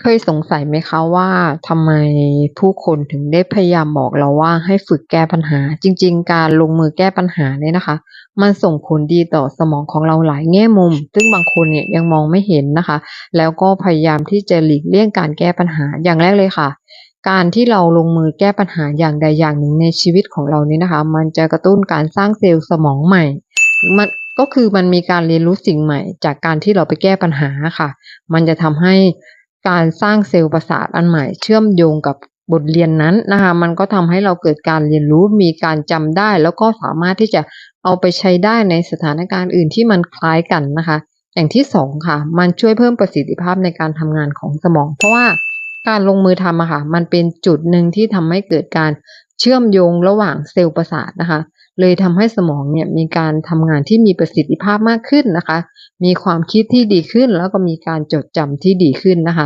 เคยสงสัยไหมคะว่าทำไมผู้คนถึงได้พยายามบอกเราว่าให้ฝึกแก้ปัญหา จริง ๆ การลงมือแก้ปัญหาเนี่ยนะคะ มันส่งผลดีต่อสมองของเราหลายแง่มุม ซึ่งบางคนเนี่ยยังมองไม่เห็นนะคะ แล้วก็พยายามที่จะหลีกเลี่ยงการแก้ปัญหาอย่างแรกเลยค่ะ การที่เราลงมือแก้ปัญหาอย่างใดอย่างหนึ่งในชีวิตของเราเนี่ยนะคะ มันจะกระตุ้นการสร้างเซลล์สมองใหม่มันก็คือมันมีการเรียนรู้สิ่งใหม่ จากการที่เราไปแก้ปัญหาค่ะ มันจะทำให้ การสร้างเซลล์ประสาทอันใหม่เชื่อมโยงกับบทเรียนนั้นนะคะมันก็ทำให้เราเกิดการเรียนรู้มีการจำได้ แล้วก็สามารถที่จะเอาไปใช้ได้ในสถานการณ์อื่นที่มันคล้ายกันนะคะ อย่างที่2ค่ะ มันช่วยเพิ่มประสิทธิภาพในการทำงานของสมอง เพราะว่าการลงมือทำอะค่ะมันเป็นจุดหนึ่งที่ทำให้เกิดการเชื่อมโยงระหว่างเซลล์ประสาทนะคะ เลยทำให้สมองเนี่ยมีการทำงานที่มีประสิทธิภาพมากขึ้นนะคะ มีความคิดที่ดีขึ้นแล้วก็มีการจดจำที่ดีขึ้นนะคะ